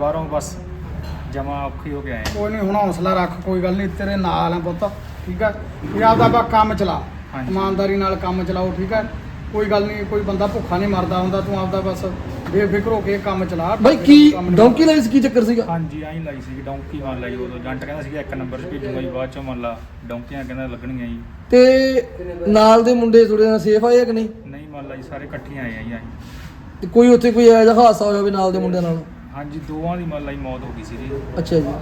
ਬਾਹਰੋਂ ਬਸ ਜਮਾ ਔਖੀ ਹੋ ਕੇ ਆਏ ਕੋਈ ਨਹੀਂ ਹੁਣ ਹੌਸਲਾ ਰੱਖ ਕੋਈ ਗੱਲ ਨਹੀਂ ਤੇਰੇ ਨਾਲ ਆ ਪੁੱਤ ਠੀਕ ਹੈ ਇਹ ਆਪਦਾ ਬਾ ਕੰਮ ਚਲਾ ਹਾਂਜੀ। ਇਮਾਨਦਾਰੀ ਨਾਲ ਕੰਮ ਚਲਾਓ ਠੀਕ ਹੈ ਕੋਈ ਗੱਲ ਨਹੀਂ ਕੋਈ ਬੰਦਾ ਭੁੱਖਾ ਨਹੀਂ ਮਰਦਾ ਹੁੰਦਾ ਤੂੰ ਆਪਦਾ ਬਸ ਬੇਫਿਕਰ ਹੋ ਕੇ ਕੰਮ ਚਲਾ। ਬਾਈ ਕੀ ਕੰਮ ਨਹੀਂ ਡੌਂਕੀ ਲਾਈਸ ਕੀ ਚੱਕਰ ਸੀਗਾ? ਹਾਂਜੀ ਆਈ ਲਾਈ ਸੀ ਡੌਂਕੀ ਮੰਨ ਲਈ ਉਦੋਂ। ਜੰਟ ਕਹਿੰਦਾ ਸੀਗਾ ਇੱਕ ਨੰਬਰ 'ਚ ਭੇਜੂਗਾ ਜੀ ਬਾਅਦ ਚੋਂ ਮੰਨ ਲਾ ਡੌਂਕੀਆਂ ਕਹਿੰਦਾ ਲੱਗਣਗੀਆਂ ਜੀ। ਤੇ ਨਾਲ ਦੇ ਮੁੰਡੇ ਥੋੜੇ ਨਾਲ ਸੇਫ ਆਏ ਆ ਕਿ ਨਹੀਂ? ਨਹੀਂ ਮੰਨ ਲਾ ਜੀ ਸਾਰੇ ਇਕੱਠੀਆਂ ਆਏ ਆ ਜੀ ਅਸੀਂ ਤੇ ਕੋਈ ਉੱਥੇ ਕੋਈ ਇਹੋ ਜਿਹਾ ਹਾਦਸਾ ਹੋਇਆ ਹੋਵੇ ਨਾਲ ਦੇ ਮੁੰਡਿਆਂ ਨਾਲ? ਹਾਂਜੀ ਦੋਵਾਂ ਦੀ ਮੰਨ ਲਾ ਜੀ ਮੌਤ ਹੋ ਗਈ ਸੀ ਜੀ। ਅੱਛਾ ਜੀ।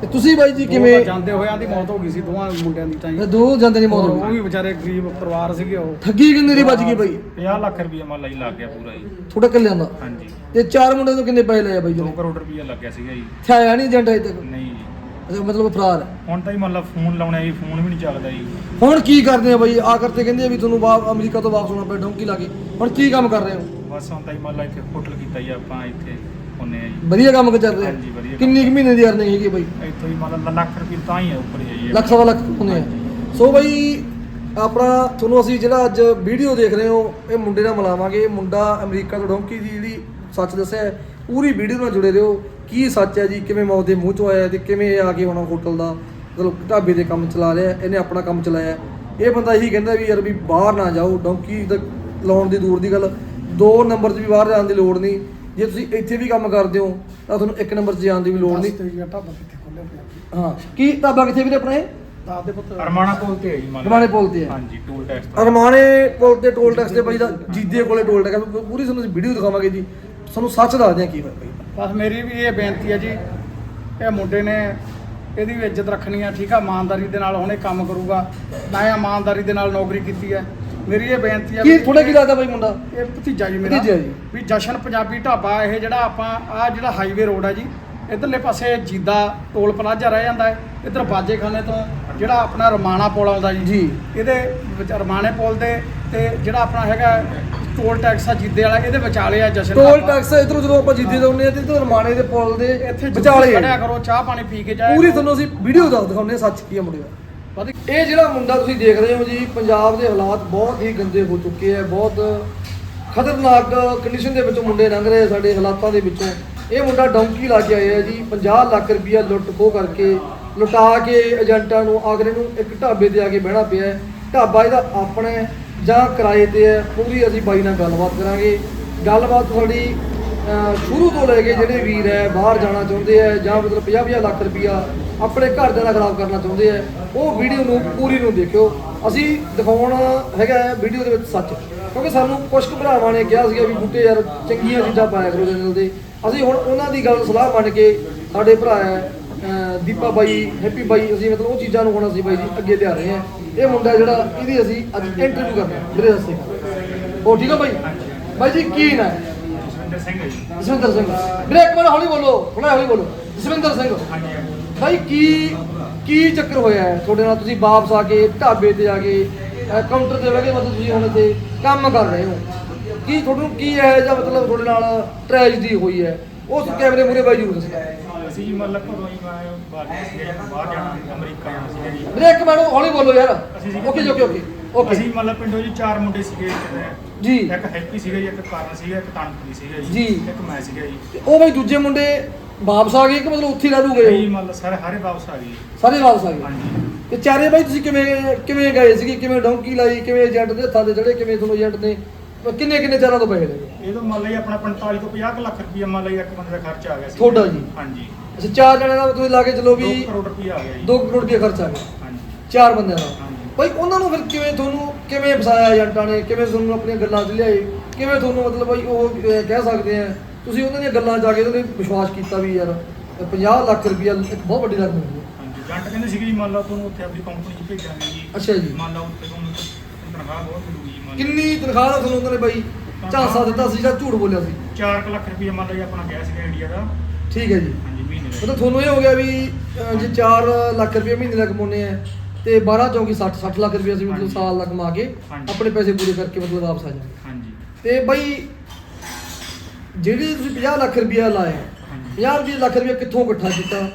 ਤੇ ਤੁਸੀਂ ਬਾਈ ਜੀ ਕਿਵੇਂ ਜਾਂਦੇ ਹੋਇਆਂ ਦੀ ਮੌਤ ਹੋ ਗਈ ਸੀ ਦੋਵਾਂ ਮੁੰਡਿਆਂ ਦੀ ਤਾਂ ਜੀ। ਦੋ ਜਾਂਦੇ ਨਹੀਂ ਮੌਤ ਹੋ ਉਹ ਗਈ ਵੀ ਵਿਚਾਰੇ ਗਰੀਬ ਪਰਿਵਾਰ ਸੀਗੇ ਉਹ। ਠੱਗੀ ਕਿੰਨੇ ਦੀ ਵੱਜ ਗਈ ਬਾਈ? 50 ਲੱਖ ਰੁਪਏ ਮੰਨ ਲਾ ਜੀ ਲੱਗ ਗਿਆ ਪੂਰਾ ਜੀ। ਥੋੜਾ ਕੱਲਿਆਂ ਦਾ? ਹਾਂਜੀ। ਤੇ ਚਾਰ ਮੁੰਡਿਆਂ ਤੋਂ ਕਿੰਨੇ ਪੈਸੇ ਲਏ ਆ ਬਾਈ ਜੀ 2 ਕਰੋੜ ਰੁਪਏ ਲੱਗਿਆ ਸੀਗਾ ਜੀ। ਇੱਥੇ ਆਇਆ ਨਹੀਂ ਏਜੰਟ ਅਜੇ ਤੱਕ? ਨਹੀਂ ਜੀ। ਅੱਛਾ ਮਤਲਬ ਫਰਾਰ ਹੈ। ਹੁਣ ਤਾਂ ਹੀ ਮੰਨ ਲਾ ਫੋਨ ਲਾਉਣਾ ਜੀ ਫੋਨ ਵੀ ਨਹੀਂ ਚੱਲਦਾ ਜੀ। ਹੁਣ ਕੀ ਕਰਦੇ ਆ ਬਾਈ? ਆ ਕਰਤੇ ਕਹਿੰਦੇ ਆ ਵੀ ਤੁਹਾਨੂੰ ਵਾ ਅਮਰੀਕਾ ਤੋਂ ਵਾਪਸ ਆਉਣਾ ਪਿਆ ਡੌਂਕੀ ਲਾ ਕੇ। ਹੁਣ ਕੀ ਕੰਮ ਕਰ ਰਹੇ ਹੋ? ਬਸ ਹੁਣ ਤਾਂ ਹੀ ਮੰਨ ਲਾ ਇੱਥੇ ਹੋਟਲ ਕੀਤਾ ਜੀ ਆਪਾਂ ਇੱਥੇ। ਹੁੰਨੇ ਆ ਜੀ। ਵਧੀਆ ਕੰਮ ਚੱਲ ਰਿਹਾ ਹਾਂਜੀ, ਵਧੀਆ ਕੰਮ। ਕਿੰਨੀ ਕੁ ਮਹੀਨੇ ਦੀ ਅਰਨਿੰਗ ਹੈਗੀ ਬਾਈ? ਇੱਥੋਂ ਹੀ ਮੰਨ ਲਾ ਲੱਖ ਰੁਪਏ ਤਾਂ ਹੀ ਹੈ ਉੱਪਰ ਹੀ ਹੈ ਜੀ। ਲੱਖ ਸਵਾ ਲੱਖ ਹੁੰਦੇ ਆ। ਸੋ ਬਾਈ ਆਪਣਾ ਤੁਹਾਨੂੰ ਅਸੀਂ ਜਿਹੜਾ ਅੱਜ ਵੀਡੀਓ ਦੇਖ ਰਹੇ ਹੋ ਇਹ ਮੁੰਡੇ ਨਾਲ ਮਿਲਾਵਾਂਗੇ। ਇਹ ਮੁੰਡਾ ਅਮਰੀਕਾ ਤੋਂ ਡੌਂਕੀ ਦੀ ਜਿਹੜੀ ਸੱਚ ਦੱਸਿਆ ਹੈ, ਪੂਰੀ ਵੀਡੀਓ ਨਾਲ ਜੁੜੇ ਰਹੋ। ਕੀ ਸੱਚ ਹੈ ਜੀ? ਕਿਵੇਂ ਮੌਤ ਦੇ ਮੂੰਹ ਚੋਂ ਆਇਆ ਤੇ ਕਿਵੇਂ ਇਹ ਆ ਕੇ ਹੁਣ ਹੋਟਲ ਦਾ ਮਤਲਬ ਢਾਬੇ ਦੇ ਕੰਮ ਚਲਾ ਰਿਹਾ ਹੈ, ਇਹਨੇ ਆਪਣਾ ਕੰਮ ਚਲਾਇਆ ਹੈ। ਇਹ ਬੰਦਾ ਇਹੀ ਕਹਿੰਦਾ ਵੀ ਯਾਰ ਵੀ ਬਾਹਰ ਨਾ ਜਾਓ ਡੌਂਕੀ ਦਾ ਲਾਉਣ ਦੀ ਦੂਰ ਦੀ ਗੱਲ। ਦੋ ਨੰਬਰ 'ਚ ਵੀ ਬਾਹਰ ਜਾਣ ਦੀ ਲੋੜ ਨਹੀਂ। ਜੇ ਤੁਸੀਂ ਇੱਥੇ ਵੀ ਕੰਮ ਕਰਦੇ ਹੋ ਤਾਂ ਤੁਹਾਨੂੰ ਇੱਕ ਨੰਬਰ 'ਚ ਜਾਣ ਦੀ ਵੀ ਲੋੜ ਨਹੀਂ। ਤੇ ਜੀ ਢਾਬਾ ਕਿੱਥੇ ਖੋਲਿਆ ਪਿਆ। ਹਾਂ ਕੀ ਢਾਬਾ ਕਿੱਥੇ ਵੀਰੇ ਆਪਣੇ ਦੱਸ ਦੇ ਪੁੱਤ ਅਰਮਾਣਾ ਕੋਲ ਤੇ ਹੈ ਜੀ ਮੰਨ ਲਾ ਰਮਾਣੇ ਪੁਲ ਤੇ ਹੈ। ਹਾਂਜੀ ਟੂਲ ਟੈਕਸ ਤੋਂ। ਅਰਮਾਣੇ ਪੁਲ ਤੇ ਟੋਲ ਟੈਕਸ ਦੇ ਬਾਈ ਦਾ ਜੀਦੇ ਕੋਲੇ ਟੋਲ ਟੈਕਸ ਹੈ। ਪੂਰੀ ਤੁਹਾਨੂੰ ਅਸੀਂ ਵੀਡੀਓ ਦਿਖਾਵਾਂਗੇ ਜੀ। ਤੁਹਾਨੂੰ ਸੱਚ ਦੱਸਦੇ ਆ ਕੀ ਹੋਇਆ ਬਾਈ ਬਸ ਮੇਰੀ ਵੀ ਇਹ ਬੇਨਤੀ ਹੈ ਜੀ ਇਹ ਮੁੰਡੇ ਨੇ ਇਹਦੀ ਵੀ ਇੱਜ਼ਤ ਰੱਖਣੀ ਹੈ ਠੀਕ ਆ? ਇਮਾਨਦਾਰੀ ਦੇ ਨਾਲ ਹੁਣ ਇਹ ਕੰਮ ਕਰੂਗਾ। ਮੈਂ ਇਮਾਨਦਾਰੀ ਦੇ ਨਾਲ ਨੌਕਰੀ ਕੀਤੀ ਹੈ। ਮੇਰੀ ਇਹ ਬੇਨਤੀ ਹੈ ਕੀ ਥੋੜਾ ਕੀ ਲੱਗਦਾ ਬਾਈ ਮੁੰਡਾ ਇਹ ਭਤੀਜਾ ਜੀ ਮੇਰਾ ਭਤੀਜਾ ਜੀ। ਵੀ ਜਸ਼ਨ ਪੰਜਾਬੀ ਢਾਬਾ ਇਹ ਜਿਹੜਾ ਆਪਾਂ ਆ ਜਿਹੜਾ ਹਾਈਵੇ ਰੋਡ ਹੈ ਜੀ ਇਧਰਲੇ ਪਾਸੇ ਜੀਦਾ ਟੋਲ ਪਲਾਜ਼ਾ ਰਹਿ ਜਾਂਦਾ ਹੈ ਇਧਰ ਬਾਜੇਖਾਨੇ ਤੋਂ ਜਿਹੜਾ ਆਪਣਾ ਰਮਾਣਾ ਪੁਲ ਆਉਂਦਾ ਜੀ ਜੀ। ਇਹਦੇ ਵਿੱਚ ਰਮਾਣੇ ਪੁਲ ਦੇ ਤੇ ਜਿਹੜਾ ਆਪਣਾ ਹੈਗਾ ਟੋਲ ਟੈਕਸ ਆ ਜੀਦੇ ਵਾਲਾ ਇਹਦੇ ਵਿਚਾਲੇ ਆ ਜਸ਼ਨ ਟੋਲ ਢਾਬਾ। ਟੈਕਸ ਇਧਰੋਂ ਜਦੋਂ ਆਪਾਂ ਜੀਦੇ ਤੋਂ ਆਉਂਦੇ ਆ ਤੇ ਇਧਰ ਰਮਾਣੇ ਦੇ ਪੁਲ ਦੇ ਇੱਥੇ ਵਿਚਾਲੇ ਖੜਿਆ ਹੈ ਕਰੋ ਚਾਹ ਪਾਣੀ ਪੀ ਕੇ ਜਾਇਆ ਪੂਰੀ ਕਰੋ। ਤੁਹਾਨੂੰ ਅਸੀਂ ਵੀਡੀਓ ਦੱਸ ਦਿਖਾਉਂਦੇ ਹਾਂ ਸੱਚ ਕੀ ਹੈ ਮੁੰਡੇ ਦਾ ਇਹ ਜਿਹੜਾ ਮੁੰਡਾ ਤੁਸੀਂ ਦੇਖ ਰਹੇ ਹੋ ਜੀ, ਪੰਜਾਬ ਦੇ ਹਾਲਾਤ ਬਹੁਤ ਹੀ ਗੰਦੇ ਹੋ ਚੁੱਕੇ ਆ, ਬਹੁਤ ਖਤਰਨਾਕ ਕੰਡੀਸ਼ਨ ਦੇ ਵਿੱਚੋਂ ਮੁੰਡੇ ਲੰਘ ਰਹੇ ਆ ਸਾਡੇ ਹਾਲਾਤਾਂ ਦੇ ਵਿੱਚੋਂ। ਇਹ ਮੁੰਡਾ ਡੌਂਕੀ ਲਾ ਕੇ ਆਇਆ ਜੀ 50 ਲੱਖ ਰੁਪਇਆ ਲੁੱਟ ਖੋਹ ਕਰਕੇ ਲੁਟਾ ਕੇ ਏਜੰਟਾਂ ਨੂੰ ਆਗਰੇ ਨੂੰ ਇੱਕ ਢਾਬੇ ਤੇ ਆ ਕੇ ਬਹਿਣਾ ਪਿਆ ਢਾਬਾ ਇਹਦਾ ਆਪਣਾ ਹੈ ਜਾਂ ਕਿਰਾਏ ਤੇ ਹੈ, ਪੂਰੀ ਅਸੀਂ ਬਾਈ ਨਾਲ ਗੱਲਬਾਤ ਕਰਾਂਗੇ। ਗੱਲਬਾਤ ਤੁਹਾਡੀ ਸ਼ੁਰੂ ਤੋਂ ਲੈ ਕੇ ਜਿਹੜੇ ਵੀਰ ਹੈ, ਬਾਹਰ ਜਾਣਾ ਚਾਹੁੰਦੇ ਆ ਜਾਂ ਮਤਲਬ 50-50 ਲੱਖ ਰੁਪਇਆ ਆਪਣੇ ਘਰਦਿਆਂ ਦਾ ਖਰਾਬ ਕਰਨਾ ਚਾਹੁੰਦੇ ਆ। ਉਹ ਵੀਡੀਓ ਨੂੰ ਪੂਰੀ ਨੂੰ ਦੇਖਿਓ। ਅਸੀਂ ਦਿਖਾਉਣ ਹੈਗਾ ਵੀਡੀਓ ਦੇ ਵਿੱਚ ਸੱਚ। ਕਿਉਂਕਿ ਸਾਨੂੰ ਕੁਝ ਭਰਾਵਾਂ ਨੇ ਕਿਹਾ ਸੀਗਾ ਵੀ ਬੂਟੇ ਯਾਰ ਚੰਗੀਆਂ ਚੀਜ਼ਾਂ ਪਾਇਆ ਕਰੋ ਚੈਨਲ ਤੇ। ਅਸੀਂ ਹੁਣ ਉਹਨਾਂ ਦੀ ਗੱਲ ਸਲਾਹ ਮੰਨ ਕੇ ਸਾਡੇ ਭਰਾ ਹੈ ਦੀਪਾ ਬਾਈ ਹੈਪੀ ਬਾਈ ਅਸੀਂ ਮਤਲਬ ਉਹ ਚੀਜ਼ਾਂ ਨੂੰ ਹੁਣ ਅਸੀਂ ਬਾਈ ਜੀ ਅੱਗੇ ਲਿਆ ਰਹੇ ਹਾਂ। ਇਹ ਮੁੰਡਾ ਜਿਹੜਾ ਇਹਦੀ ਅਸੀਂ ਅੱਜ ਇੰਟਰਵਿਊ ਕਰਨਾ ਵੀਰੇ ਦੱਸੇ ਉਹ ਠੀਕ ਆ ਬਾਈ? ਬਾਈ ਜੀ ਕੀ ਨਾ ਹੈ? ਜਸਵਿੰਦਰ ਸਿੰਘ ਹੈ ਜਸਵਿੰਦਰ ਸਿੰਘ। ਵੀਰੇ ਇੱਕ ਮਿੰਟ ਹੌਲੀ ਬੋਲੋ। ਥੋੜਾ ਹੌਲੀ ਬੋਲੋ। ਜਸਵਿੰਦਰ ਸਿੰਘ। ਹਾਂਜੀ। ਭਾਈ ਕੀ ਕੀ ਚੱਕਰ ਹੋਇਆ ਹੈ? ਤੁਹਾਡੇ ਨਾਲ ਤੁਸੀਂ ਵਾਪਸ ਆ ਕੇ ਢਾਬੇ ਤੇ ਆ ਕੇ ਕਾਊਂਟਰ ਤੇ ਬਹਿ ਕੇ ਮਤਲਬ ਤੁਸੀਂ ਹੁਣ ਤੇ ਕੰਮ ਕਰ ਰਹੇ ਹੋ। ਕੀ ਤੁਹਾਨੂੰ ਕੀ ਹੈ ਜਾਂ ਮਤਲਬ ਤੁਹਾਡੇ ਨਾਲ ਟ੍ਰੈਜਡੀ ਹੋਈ ਹੈ? ਉਸ ਕੈਮਰੇ ਮੂਰੇ ਬਾਈ ਜਰੂਰ ਦੱਸੋ। ਅਸੀਂ ਮਤਲਬ ਘਰੋਂ ਹੀ ਮੈਂ ਬਾਹਰ ਜਾਣਾ ਅਮਰੀਕਾ ਜਾਣਾ ਸੀਗਾ ਜੀ। ਵੀਰੇ ਇੱਕ ਮਿੰਟ ਹੌਲੀ ਬੋਲੋ ਯਾਰ। Okay okay okay okay. ਅਸੀਂ ਮਤਲਬ ਪਿੰਡੋਂ ਜੀ ਚਾਰ ਮੁੰਡੇ ਸੀਗੇ। ਜੀ। ਇੱਕ ਹੈਪੀ ਸੀਗਾ ਜੀ ਇੱਕ ਕਰਨ ਸੀਗਾ ਇੱਕ ਤਨਪ੍ਰੀਤ ਸੀਗਾ ਜੀ ਜੀ। ਇੱਕ ਮੈਂ ਸੀਗਾ ਜੀ। ਤੇ ਉਹ ਬਾਈ ਦੂਜੇ ਮੁੰਡੇ ਵਾਪਸ ਆ ਗਏ ਕਿ ਮਤਲਬ ਉੱਥੇ ਹੀ ਰਹਿ ਲੂਗੇ ਕਈ ਮਤਲਬ ਸਾਰੇ ਹਾਰੇ ਵਾਪਸ ਆ ਗਏ। ਸਾਰੇ ਵਾਪਸ ਆ ਗਏ? ਹਾਂਜੀ। ਤੇ ਚਾਰੇ ਬਾਈ ਤੁਸੀਂ ਕਿਵੇਂ ਕਿਵੇਂ ਗਏ ਸੀਗੇ? ਕਿਵੇਂ ਡੌਂਕੀ ਲਾਈ? ਕਿਵੇਂ ਏਜੰਟ ਦੇ ਹੱਥਾਂ ਤੇ ਚੜੇ ਕਿਵੇਂ ਤੁਹਾਨੂੰ ਏਜੰਟ ਨੇ ਕਿੰਨੇ ਕਿੰਨੇ ਚਾਰਾਂ ਤੋਂ ਪੈਸੇ ਲਏ ਇਹ ਤਾਂ ਮੰਨ ਲਈ ਆਪਣਾ 45 ਤੋਂ 50 ਕੁ ਲੱਖ ਰੁਪਏ ਮੰਨ ਲਈ ਇੱਕ ਬੰਦੇ ਦਾ ਖਰਚ ਆ ਗਿਆ ਸੀ। ਤੁਹਾਡਾ ਜੀ? ਹਾਂਜੀ। ਅੱਛਾ ਚਾਰ ਜਣਿਆਂ ਦਾ ਤੁਸੀਂ ਲਾ ਕੇ ਚਲੋ 2 ਵੀ ਕਰੋੜ ਰੁਪਏ ਆ ਗਿਆ ਜੀ। 2 ਕਰੋੜ ਰੁਪਏ ਖਰਚ ਆ ਗਿਆ। ਹਾਂਜੀ। ਚਾਰ ਬੰਦਿਆਂ ਦਾ? ਭਾਈ ਉਹਨਾਂ ਨੂੰ ਫਿਰ ਕਿਵੇਂ ਤੁਹਾਨੂੰ ਕਿਵੇਂ ਫਸਾਇਆ ਏਜੰਟਾਂ ਨੇ? ਕਿਵੇਂ ਤੁਹਾਨੂੰ ਆਪਣੀਆਂ ਗੱਲਾਂ 'ਚ ਲਿਆਏ? ਕਿਵੇਂ ਤੁਹਾਨੂੰ ਮਤਲਬ ਭਾਈ ਉਹ ਕਹਿ ਸਕਦੇ ਆ ਤੁਸੀਂ ਉਹਨਾਂ ਦੀਆਂ ਗੱਲਾਂ ਆ ਕੇ ਉਹਨਾਂ ਨੇ ਵਿਸ਼ਵਾਸ ਕੀਤਾ ਵੀ ਯਾਰ 50 ਲੱਖ ਰੁਪਇਆ ਇੱਕ ਬਹੁਤ ਵੱਡੀ ਰਕਮ ਹੁੰਦੀ ਹੈ। ਹਾਂਜੀ ਜੰਟ ਕਹਿੰਦੇ ਸੀਗੇ ਜੀ ਮੰਨ ਲਓ ਤੁਹਾਨੂੰ ਉੱਥੇ ਆਪਣੀ ਕੰਪਨੀ 'ਚ ਭੇਜਾਂਗੇ ਜੀ। ਅੱਛਾ ਜੀ। ਮੰਨ ਲਓ ਉੱਥੇ ਤੁਹਾਨੂੰ ਤਨਖਾਹ ਬਹੁਤ ਮਿਲੂਗੀ ਜੀ ਮੰਨ ਲਓ ਕਿੰਨੀ ਤਨਖਾਹ ਦਾ ਤੁਹਾਨੂੰ ਉਹਨਾਂ ਨੇ ਬਾਈ ਝਾਂਸਾ ਦਿੱਤਾ ਸੀ ਜਾਂ ਝੂਠ ਬੋਲਿਆ ਸੀ? 4 ਲੱਖ ਰੁਪਏ ਮੰਨ ਲਓ ਜੀ ਆਪਣਾ ਗਿਆ ਸੀਗਾ ਇੰਡੀਆ ਦਾ। ਠੀਕ ਹੈ ਜੀ। ਹਾਂਜੀ ਮਹੀਨੇ ਦਾ। ਮਤਲਬ ਤੁਹਾਨੂੰ ਇਹ ਹੋ ਗਿਆ ਵੀ ਜੇ 4 ਲੱਖ ਰੁਪਏ ਮਹੀਨੇ ਦਾ ਕਮਾਉਂਦੇ ਆ ਤੇ 12 ਚੌਂਕੀ 60 60 ਲੱਖ ਮਤਲਬ ਹਾਂਜੀ। ਸਾਲ ਦਾ ਕਮਾ ਕੇ। ਆਪਣੇ ਪੈਸੇ ਪੂਰੇ ਕਰਕੇ ਮਤਲਬ ਵਾਪਸ ਆ ਜਾਂਦੇ। ਹਾਂਜੀ। ਤੇ ਬਾਈ ਜਿਹੜੇ ਤੁਸੀਂ 50 ਲੱਖ ਰੁਪਇਆ ਲਾਇਆ ਹਾਂਜੀ 50 ਰੁਪਏ ਲੱਖ ਰੁਪਇਆ ਕਿੱਥੋਂ ਇਕੱਠਾ ਕੀਤਾ?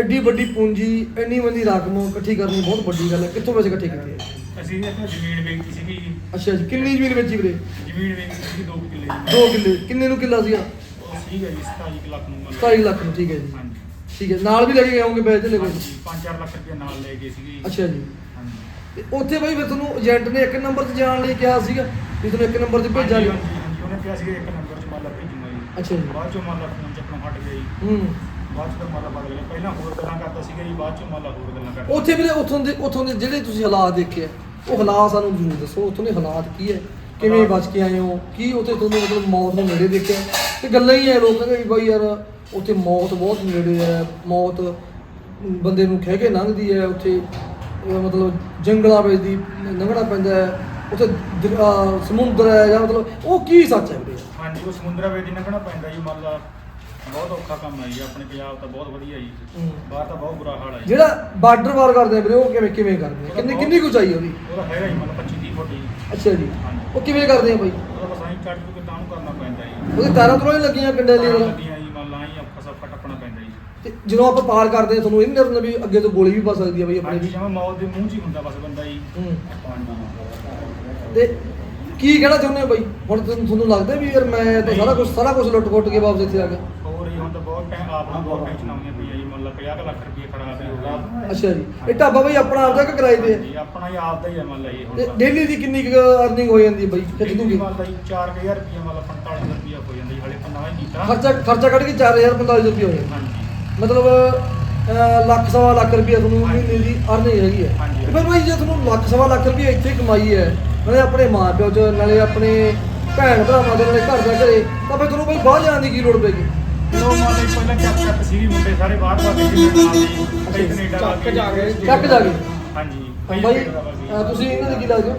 ਐਡੀ ਵੱਡੀ ਪੂੰਜੀ ਇੰਨੀ ਵੱਡੀ ਰਕਮ ਇਕੱਠੀ ਕਰਨੀ ਬਹੁਤ ਵੱਡੀ ਗੱਲ ਹੈ। ਕਿੱਥੋਂ ਪੈਸੇ ਇਕੱਠੇ ਕੀਤੇ? ਅਸੀਂ ਇੱਥੇ ਜ਼ਮੀਨ ਵੇਚੀ ਸੀਗੀ ਅੱਛਾ ਜੀ ਕਿੰਨੀ ਜ਼ਮੀਨ ਵੇਚੀ ਵੀਰੇ? ਜ਼ਮੀਨ ਵੇਚੀ ਸੀ 2 ਕਿੱਲੇ ਜੀ। ਦੋ ਕਿੱਲੇ ਕਿੰਨੇ ਨੂੰ ਕਿੱਲਾ ਸੀਗਾ? ਜੀ 27 ਕੁ ਲੱਖ ਨੂੰ ਮੰਨ ਲਓ। 27 ਲੱਖ ਨੂੰ ਠੀਕ ਹੈ ਜੀ। ਹਾਂਜੀ। ਠੀਕ ਹੈ ਨਾਲ ਵੀ ਲੈ ਕੇ ਆਉਂਗੇ ਬੈਜ ਦੇ ਕੋਈ ਹਾਂਜੀ 5-4 ਲੱਖ ਰੁਪਏ ਨਾਲ ਲੈ ਗਏ ਸੀਗੇ। ਅੱਛਾ ਜੀ। ਹਾਂਜੀ। ਤੇ ਉੱਥੇ ਬਾਈ ਫਿਰ ਤੁਹਾਨੂੰ ਏਜੰਟ ਨੇ ਇੱਕ ਨੰਬਰ ਤੇ ਜਾਣ ਲਈ ਕਿਹਾ ਸੀਗਾ ਵੀ ਤੁਹਾਨੂੰ ਇੱਕ ਨੰਬਰ ਤੇ ਭੇਜਾਂਗੇ? ਹਾਂਜੀ, ਹਾਂਜੀ, ਉਹਨੇ ਕਿਹਾ ਸੀਗਾ ਇੱਕ ਨੰਬਰ 'ਚ ਮੰਨ ਲਾ ਭੇਜੂਗਾ ਜੀ ਅੱਛਾ ਜੀ। ਬਾਅਦ 'ਚੋਂ ਮੰਨ ਲਾ ਫੋਨ ਚੱਕਣੋਂ ਹਟ ਗਿਆ ਜੀ। ਹੂੰ। ਬਾਅਦ 'ਚ ਫਿਰ ਮੰਨ ਲਾ ਬਦਲ ਗਿਆ। ਪਹਿਲਾਂ ਹੋਰ ਗੱਲਾਂ ਕਰਦਾ ਸੀਗਾ ਜੀ ਬਾਅਦ 'ਚੋਂ ਮੰਨ ਲਾ ਹੋਰ ਗੱਲਾਂ ਕਰਦਾ। ਉੱਥੇ ਵੀਰੇ ਉੱਥੋਂ ਦੇ ਉੱਥੋਂ ਦੇ ਜਿਹੜੇ ਤੁਸੀਂ ਹਾਲਾਤ ਦੇਖੇ ਆ ਉਹ ਹਾਲਾਤ ਸਾਨੂੰ ਜ਼ਰੂਰ ਦੱਸੋ। ਉੱਥੋਂ ਦੇ ਹਾਲਾਤ ਕੀ ਹੈ? ਕਿਵੇਂ ਬਚ ਕੇ ਆਏ ਹੋ? ਕੀ ਉੱਥੇ ਤੁਹਾਨੂੰ ਮਤਲਬ ਮੌਤ ਨੂੰ ਨੇੜੇ ਦੇਖਿਆ? ਤੇ ਗੱਲਾਂ ਹੀ ਹੈ ਲੋਕਾਂ ਵੀ ਬਾਈ ਯਾਰ ਉੱਥੇ ਮੌਤ ਬਹੁਤ ਨੇੜੇ ਹੈ ਮੌਤ ਬੰਦੇ ਨੂੰ ਖਹਿ ਕੇ ਲੰਘਦੀ ਹੈ ਉੱਥੇ। ਮਤਲਬ ਜੰਗਲਾਂ ਵਿੱਚ ਦੀ ਲੰਘਣਾ ਪੈਂਦਾ ਹੈ ਉੱਥੇ ਦ- ਅਹ ਸਮੁੰਦਰ ਹੈ ਜਾਂ ਮਤਲਬ ਉਹ ਕੀ ਸੱਚ ਹੈ ਵੀਰੇ? ਹਾਂਜੀ ਉਹ ਸਮੁੰਦਰਾ ਵੇਦੀ ਦੀ ਲੰਘਣਾ ਪੈਂਦਾ ਜੀ ਮੰਨ ਲਾ ਬਹੁਤ ਔਖਾ ਕੰਮ ਹੈ ਜੀ ਆਪਣੇ ਪੰਜਾਬ ਤਾਂ ਬਹੁਤ ਵਧੀਆ ਜੀ। ਹੂੰ। ਬਾਹਰ ਤਾਂ ਬਹੁਤ ਬੁਰਾ ਹਾਲ ਹੈ ਜੀ। ਜਿਹੜਾ ਬਾਰਡਰ ਵਾਰ ਕਰਦੇ ਆ ਵੀਰੇ ਉਹ ਕਿਵੇਂ ਕਿਵੇਂ ਕਰਦੇ ਆ? ਕਿੰਨੀ ਕਿੰਨੀ ਕੁ ਚਾਹੀਏ ਉਹਦੀ? ਉਹਦਾ ਹੈਗਾ ਜੀ ਮੰਨ ਲਾ 25 30 ਫੁੱਟ ਜੀ। ਅੱਛਾ ਜੀ। ਉਹ ਕਿਵੇਂ ਕਰਦੇ ਆ ਬਾਈ? ਉਹਦਾ ਬਸ ਐਂ ਚੜ੍ਹ ਕੇ ਤਾਂ ਨੂੰ ਕਰਨਾ ਪੈਂਦਾ ਜੀ। ਉਹਦੇ ਤਾਰਾਂ ਤੋਂ ਨਹੀਂ ਲੱਗੀਆਂ ਕੰਡੇ ਲਈ ਉਹਦਾ? ਲੱਗੀਆਂ ਜੀ ਮੰਨ ਲਾ ਹੀ ਔਖਾ ਸੌਖਾ ਟੱਪਣਾ ਪੈਂਦਾ ਜੀ ਤੇ ਜਦੋਂ ਆਪਾਂ ਪਾਰ ਕਰਦੇ ਆ ਤੁਹਾਨੂੰ ਇਹ ਨਹੀਂ ਡਰਨਾ ਵੀ ਅੱਗੇ ਤੋਂ ਗੋਲੀ ਵੀ ਪਾ ਸਕਦੀ ਆ ਬਈ ਆਪਣੇ ਹਾਂਜੀ ਵੀ। ਜਿਵੇਂ ਮੌਤ ਦੇ ਮੂੰਹ 'ਚ ਹੀ ਹੁੰਦਾ ਬਸ ਬੰਦਾ ਜੀ ਹੂੰ। ਤੇ ਕੀ ਕਹਿਣਾ ਚਾਹੁੰਦੇ ਹੋ ਬਾਈ? ਹੁਣ ਤੁਹਾਨੂੰ ਤੁਹਾਨੂੰ ਲੱਗਦਾ ਵੀ ਯਾਰ ਮੈਂ ਤਾਂ ਸਾਰਾ ਕੁਝ ਸਾਰਾ ਕੁਝ ਲੁੱਟ ਖੁੱਟ ਕੇ ਵਾਪਸ ਇੱਥੇ ਆ ਗਿਆ? ਹੋਰ ਜੀ ਹੁਣ ਤਾਂ ਬਹੁਤ ਟਾਈਮ ਆਪ ਨੂੰ ਬਹੁਤ ਟੈਨਸ਼ਨ ਆਉਂਦੀਆਂ ਪਈਆਂ ਜੀ ਮੰਨ ਲਾ 50 ਕੁ ਲੱਖ ਰੁਪਏ ਖਰਾਬ ਹੀ ਹੋ ਗਿਆ ਅੱਛਾ ਜੀ। ਇਹ ਢਾਬਾ ਬਾਈ ਆਪਣਾ ਆਪਦਾ ਕਿ ਕਿਰਾਏ ਤੇ ਜੀ ਹੈ ਆਪਣਾ ਹੀ ਆਪ ਦਾ ਹੀ ਹੈ ਮੰਨ ਲਾ ਜੀ ਹੁਣ ਤੇ ਤਾਂ। ਡੇਲੀ ਦੀ ਕਿੰਨੀ ਕੁ ਅਰਨਿੰਗ ਹੋ ਜਾਂਦੀ ਹੈ ਬਾਈ? ਖਿੱਚ ਦੂਗੀ? ਮੰਨ ਲਾ ਜੀ 4000 ਰੁਪਏ ਮੰਨ ਲਾ 45 ਰੁਪਏ ਹੋ ਜਾਂਦਾ ਜੀ ਹਲੇ ਤਾਂ ਨਵਾਂ ਹੀ ਕੀਤਾ। ਖਰਚਾ ਖਰਚਾ ਕੱਢ ਕੇ 4045 ਰੁਪਏ ਹੋ ਜਾਂਦਾ। ਹਾਂਜੀ। ਮਤਲਬ ਅਹ, ਲੱਖ ਸਵਾ ਲੱਖ ਰੁਪਏ ਤੁਹਾਨੂੰ ਮਹੀਨੇ ਦੀ ਅਰਨਿੰਗ ਹੈਗੀ ਹੈ। ਹਾਂਜੀ। ਤੇ ਫਿਰ ਭਾਈ ਜੇ ਤੁਹਾਨੂੰ ਲੱਖ ਸਵਾ ਲੱਖ ਰੁਪਏ ਇੱਥੇ ਕਮਾਈ ਹੈ ਨਾਲੇ ਆਪਣੇ ਮਾਂ ਪਿਓ ਚ ਨਾਲੇ ਆਪਣੇ ਭੈਣ ਭਰਾਵਾਂ ਦੇ ਨਾਲੇ ਘਰ ਦਾ ਘਰੇ ਤਾਂ ਫਿਰ ਤੁਹਾਨੂੰ ਭਾਈ ਬਾਹਰ ਜਾਣ ਦੀ ਕੀ ਲੋੜ ਪੈਗੀ ਲੋਕ ਮੰਨ ਲਈ ਪਹਿਲਾਂ ਚੱਕ ਚੱਕ ਸੀ ਮੁੰਡੇ ਸਾਰੇ ਬਾਹਰ ਬਾਹਰ ਦੇ ਜਿਵੇਂ ਨਾਲ ਦੀ ਕਈ ਕੈਨੇਡਾ ਚੱਕ ਵਗ ਜਾ ਕੇ ਚੱਕ ਜਾ ਕੇ ਹਾਂਜੀ ਤਾਂ ਕਈ ਭਾਈ ਕੈਨੇਡਾ ਵਗ ਗਏ। ਅਹ, ਤੁਸੀਂ ਇਹਨਾਂ ਦੇ ਕੀ ਲੱਗਦੇ ਹੋ?